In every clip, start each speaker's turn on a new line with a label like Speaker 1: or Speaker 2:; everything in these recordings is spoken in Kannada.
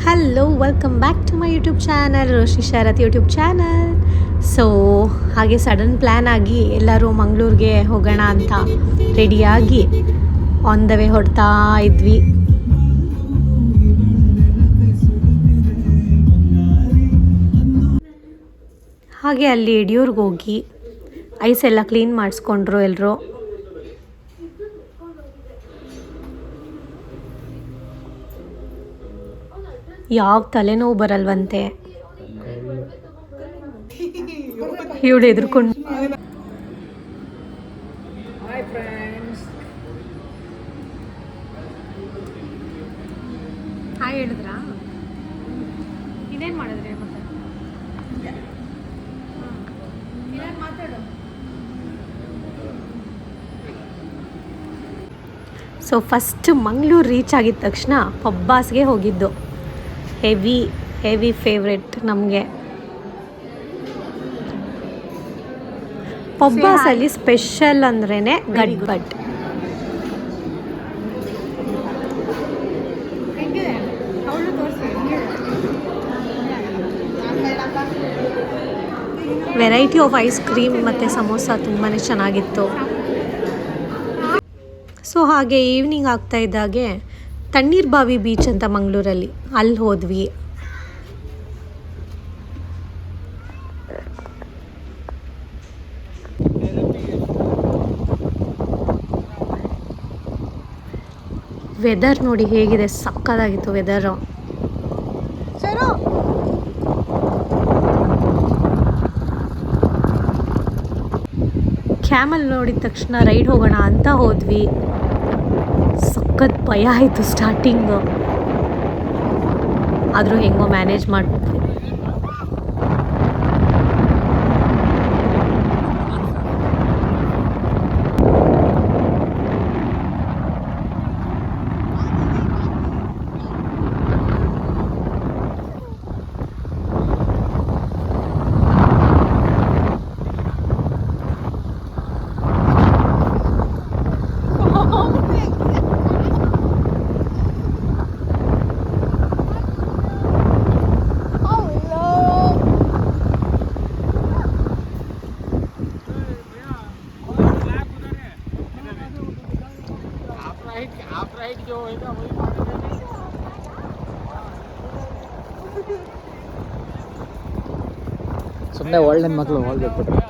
Speaker 1: Hello welcome back to my YouTube channel Roshi Sharath YouTube channel so ಹಾಗೆ ಸಡನ್ ಪ್ಲ್ಯಾನ್ ಆಗಿ ಎಲ್ಲರೂ ಮಂಗಳೂರಿಗೆ ಹೋಗೋಣ ಅಂತ ರೆಡಿಯಾಗಿ ಆನ್ ದ ವೇ ಹೊಡ್ತಾ ಇದ್ವಿ. ಹಾಗೆ ಅಲ್ಲಿ ಯಡಿಯೂರ್ಗೆ ಹೋಗಿ ಐಸ್ ಎಲ್ಲ ಕ್ಲೀನ್ ಮಾಡಿಸ್ಕೊಂಡ್ರು ಎಲ್ಲರೂ ಯಾವ ತಲೆನೋವು ಬರಲ್ವಂತೆ. ಇವಳು ಎದುರ್ಕೊಂಡು ಹಾಯ್ ಹೇಳಿದ್ರಾ? ಇನ್ನೇನು ಮಾಡಿದ್ರಿ ಮತ್ತೆ? ಸೊ ಫಸ್ಟ್ ಮಂಗಳೂರು ರೀಚ್ ಆಗಿದ ತಕ್ಷಣ ಪಬ್ಬಾಸ್ಗೆ ಹೋಗಿದ್ದು. ಹೆವಿ ಹೆವಿ ಫೇವ್ರೆಟ್ ನಮಗೆ. ಪಬ್ಬಾಸಲ್ಲಿ ಸ್ಪೆಷಲ್ ಅಂದ್ರೇ gadbad. Variety of ice cream ಮತ್ತು ಸಮೋಸ ತುಂಬಾ ಚೆನ್ನಾಗಿತ್ತು. ಸೊ ಹಾಗೆ ಈವ್ನಿಂಗ್ ಆಗ್ತಾ ಇದ್ದಾಗೆ ತಣ್ಣೀರ್ ಬಾವಿ ಬೀಚ್ ಅಂತ ಮಂಗಳೂರಲ್ಲಿ. ಅಲ್ಲಿ ಹೋದ್ವಿ. ವೆದರ್ ನೋಡಿ ಹೇಗಿದೆ. ಸಕ್ಕದಾಗಿತ್ತು ವೆದರ್ ಕ್ಯಾಮಲ್ ನೋಡಿದ ತಕ್ಷಣ ರೈಡ್ ಹೋಗೋಣ ಅಂತ ಹೋದ್ವಿ. ಸಖತ್ ಭಯ ಆಯಿತು ಸ್ಟಾರ್ಟಿಂಗು ಆದರೂ ಹೆಂಗೋ ಮ್ಯಾನೇಜ್ ಮಾಡಿಬಿಟ್ವಿ
Speaker 2: ಒಳ್ಳೆ ಮಕ್ಕಳು ಹೋಗ್ಬೇಕು
Speaker 1: ಆಮೇಲೆ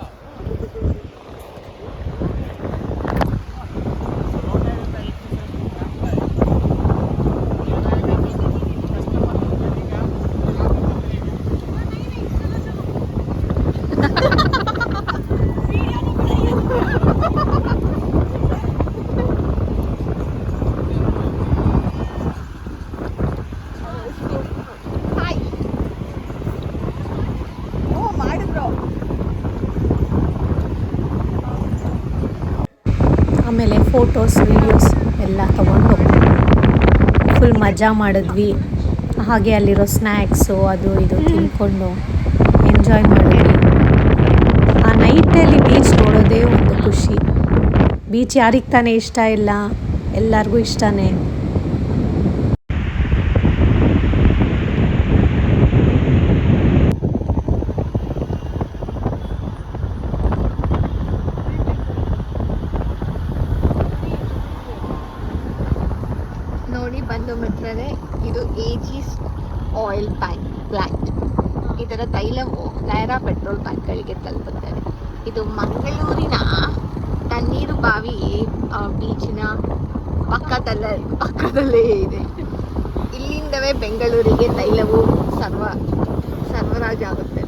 Speaker 1: ಫೋಟೋಸ್ ವೀಡಿಯೋಸ್ ಎಲ್ಲ ತೊಗೊಂಡು ಫುಲ್ ಮಜಾ ಮಾಡಿದ್ವಿ. ಹಾಗೆ ಅಲ್ಲಿರೋ ಸ್ನ್ಯಾಕ್ಸು ಅದು ಇದು ತಿಂದ್ಕೊಂಡು ಎಂಜಾಯ್ ಮಾಡಿದ್ವಿ. ಆ ನೈಟಲ್ಲಿ ಬೀಚ್ ನೋಡೋದೇ ಒಂದು ಖುಷಿ. ಬೀಚ್ ಯಾರಿಗೆ ತಾನೇ ಇಷ್ಟ ಇಲ್ಲ? ಎಲ್ಲರಿಗೂ ಇಷ್ಟನೇ.
Speaker 3: ನೋಡಿ, ಬಂದು ಮಿತ್ರರೇ ಇದು ಏಜಿಸ್ ಆಯಿಲ್ ಪ್ಯಾಂಕ್, ಪ್ಲಾಂಟ್. ಇದರ ತೈಲವು ಲೈರಾ ಪೆಟ್ರೋಲ್ ಪ್ಯಾಂಕ್ಗಳಿಗೆ ತಲುಪುತ್ತದೆ ಇದು ಮಂಗಳೂರಿನ ತಣ್ಣೀರು ಬಾವಿ ಬೀಚಿನ ಪಕ್ಕದಲ್ಲ, ಪಕ್ಕದಲ್ಲೇ ಇದೆ. ಇಲ್ಲಿಂದವೇ ಬೆಂಗಳೂರಿಗೆ ತೈಲವು ಸರ್ವ ಸರಬರಾಜಾಗುತ್ತದೆ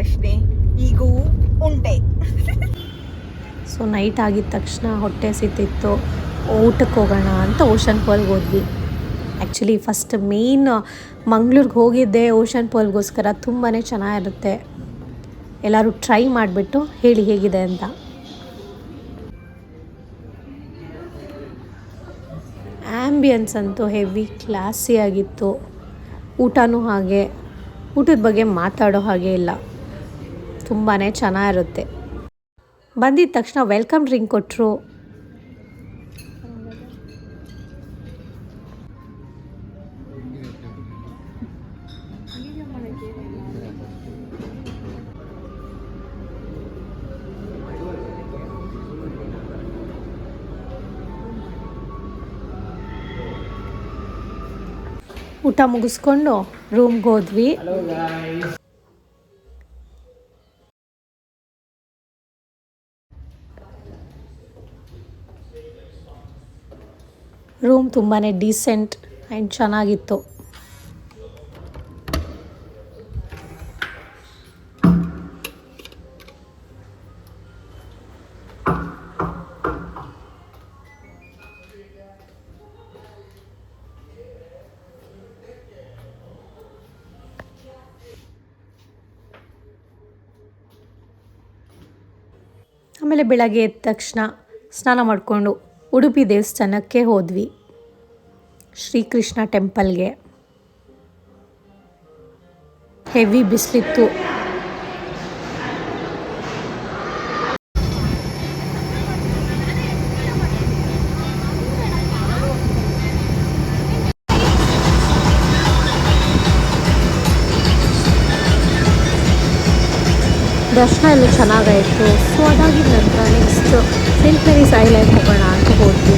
Speaker 4: ಪ್ರಶ್ನೆ ಈಗೂ ಉಂಟೆ.
Speaker 1: ಸೊ ನೈಟ್ ಆಗಿದ ತಕ್ಷಣ ಹೊಟ್ಟೆ ಸಿತ್ತಿತ್ತು ಊಟಕ್ಕೆ ಹೋಗೋಣ ಅಂತ ಓಷನ್ ಪಾಲ್ಗೆ ಹೋದ್ವಿ. ಆ್ಯಕ್ಚುಲಿ ಫಸ್ಟ್ ಮೇಯ್ನ್ ಮಂಗ್ಳೂರಿಗೆ ಹೋಗಿದ್ದೆ ಓಷನ್ ಪಾಲ್ಗೋಸ್ಕರ ತುಂಬಾ ಚೆನ್ನಾಗಿರುತ್ತೆ. ಎಲ್ಲರೂ ಟ್ರೈ ಮಾಡಿಬಿಟ್ಟು ಹೇಳಿ ಹೇಗಿದೆ ಅಂತ. ಆ್ಯಂಬಿಯನ್ಸ್ ಅಂತೂ ಹೆವಿ ಕ್ಲಾಸಿಯಾಗಿತ್ತು ಊಟನೂ ಹಾಗೆ. ಊಟದ ಬಗ್ಗೆ ಮಾತಾಡೋ ಹಾಗೆ ಇಲ್ಲ. ತುಂಬಾ ಚೆನ್ನಾಗಿರುತ್ತೆ. ಬಂದಿದ ತಕ್ಷಣ ವೆಲ್ಕಮ್ ಡ್ರಿಂಕ್ ಕೊಟ್ಟರು ಊಟ ಮುಗಿಸ್ಕೊಂಡು ರೂಮ್ಗೆ ಹೋದ್ವಿ. ರೂಮ್ ತುಂಬಾ ಡೀಸೆಂಟ್ ಆ್ಯಂಡ್ ಚೆನ್ನಾಗಿತ್ತು. ಆಮೇಲೆ ಬೆಳಗ್ಗೆ ಎದ್ದ ತಕ್ಷಣ ಸ್ನಾನ ಮಾಡಿಕೊಂಡು ಉಡುಪಿ ದೇವಸ್ಥಾನಕ್ಕೆ ಹೋದ್ವಿ. ಶ್ರೀಕೃಷ್ಣ ಟೆಂಪಲ್ಗೆ. ಹೆವಿ ಬಿಸಿಲಿತ್ತು. ದರ್ಶನ ಎಲ್ಲ ಚೆನ್ನಾಗಾಯಿತು ಸೊ ಅದಾಗಿದ ನಂತರ ನೆಕ್ಸ್ಟ್ ಸೆಂಟ್ ಮೇರೀಸ್ ಐಲ್ಯಾಂಡ್ ಹೋಗೋಣ ಅಂತ ಹೋದ್ವಿ.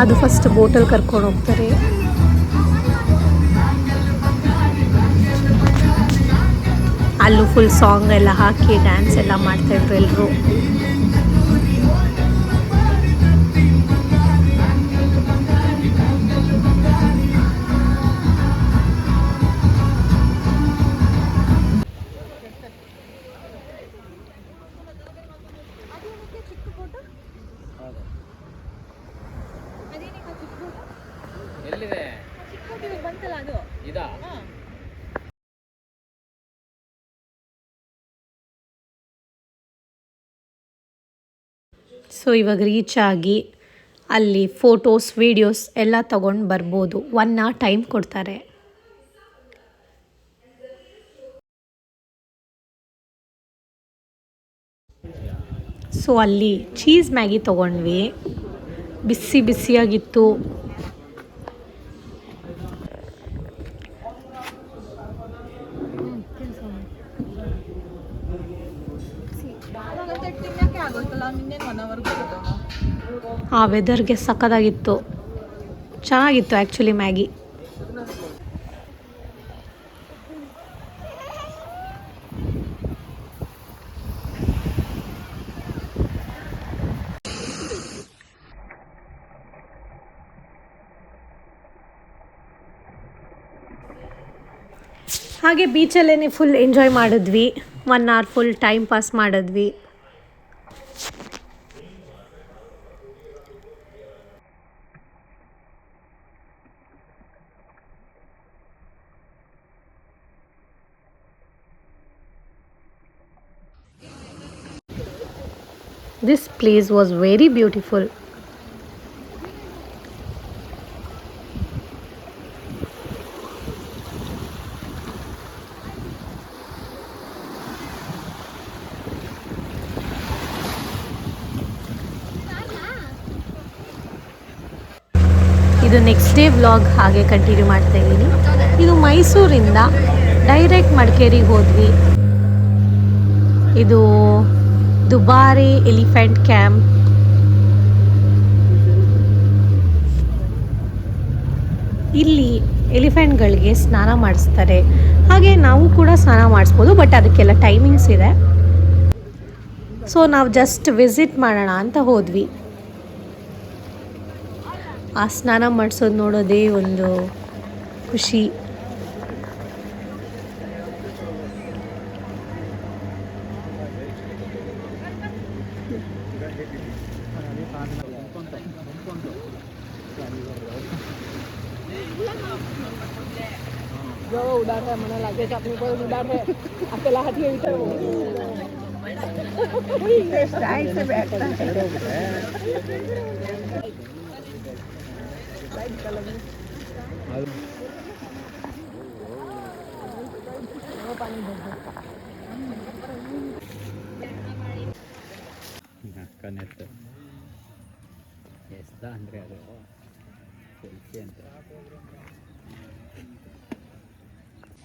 Speaker 1: ಅದು ಫಸ್ಟ್ ಬೋಟಲ್ಲಿ ಕರ್ಕೊಂಡು ಹೋಗ್ತಾರೆ. ಅಲ್ಲೂ ಫುಲ್ ಸಾಂಗ್ ಎಲ್ಲ ಹಾಕಿ ಡ್ಯಾನ್ಸ್ ಎಲ್ಲ ಮಾಡ್ತಾಯಿದ್ರು ಎಲ್ಲರೂ ಸೊ ಇವಾಗ ರೀಚ್ ಆಗಿ ಅಲ್ಲಿ ಫೋಟೋಸ್ ವೀಡಿಯೋಸ್ ಎಲ್ಲ ತಗೊಂಡು ಬರ್ಬೋದು. ಒನ್ ಆ ಟೈಮ್ ಕೊಡ್ತಾರೆ. ಸೊ ಅಲ್ಲಿ ಚೀಸ್ ಮ್ಯಾಗಿ ತೊಗೊಂಡ್ವಿ. ಬಿಸಿ, ಬಿಸಿಯಾಗಿತ್ತು. ವೆದರ್ಗೆ ಸಖತ್ತಾಗಿತ್ತು. ಚೆನ್ನಾಗಿತ್ತು ಆ್ಯಕ್ಚುಲಿ ಮ್ಯಾಗಿ ಹಾಗೆ ಬೀಚಲ್ಲೇ ಫುಲ್ ಎಂಜಾಯ್ ಮಾಡಿದ್ವಿ. One hour full time pass ಮಾಡಿದ್ವಿ. This place was very beautiful. ಇದು ನೆಕ್ಸ್ಟ್ ಡೇ ವ್ಲಾಗ್ ಹಾಗೆ ಕಂಟಿನ್ಯೂ ಮಾಡ್ತಾ ಇದ್ದೀನಿ ಇದು ಮೈಸೂರಿಂದ ಡೈರೆಕ್ಟ್ ಮಡಿಕೇರಿಗೆ ಹೋದ್ವಿ ಇದು ದುಬಾರಿ ಎಲಿಫೆಂಟ್ ಕ್ಯಾಂಪ್ ಇಲ್ಲಿ ಎಲಿಫೆಂಟ್ಗಳಿಗೆ ಸ್ನಾನ ಮಾಡಿಸ್ತಾರೆ. ಹಾಗೆ ನಾವು ಕೂಡ ಸ್ನಾನ ಮಾಡಿಸ್ಬೋದು, ಬಟ್ ಅದಕ್ಕೆಲ್ಲ ಟೈಮಿಂಗ್ಸ್ ಇದೆ. ಸೊ ನಾವು ಜಸ್ಟ್ ವಿಸಿಟ್ ಮಾಡೋಣ ಅಂತ ಹೋದ್ವಿ. ಆ ಸ್ನಾನ ಮಾಡಿಸೋದು ನೋಡೋದೇ ಒಂದು ಖುಷಿ.
Speaker 4: pick up me word about it. I feel I had you too.
Speaker 2: There's dice about that. Connected. Yes,
Speaker 4: done. Really. Well,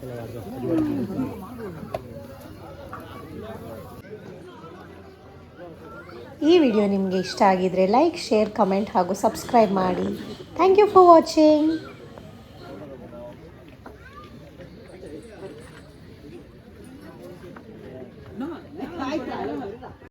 Speaker 4: ಕೆಲವಾದ
Speaker 1: ಈ ವಿಡಿಯೋ ನಿಮಗೆ ಇಷ್ಟ ಆಗಿದ್ರೆ ಲೈಕ್, ಶೇರ್, ಕಮೆಂಟ್ ಹಾಗೂ ಸಬ್ಸ್ಕ್ರೈಬ್ ಮಾಡಿ. Thank you for watching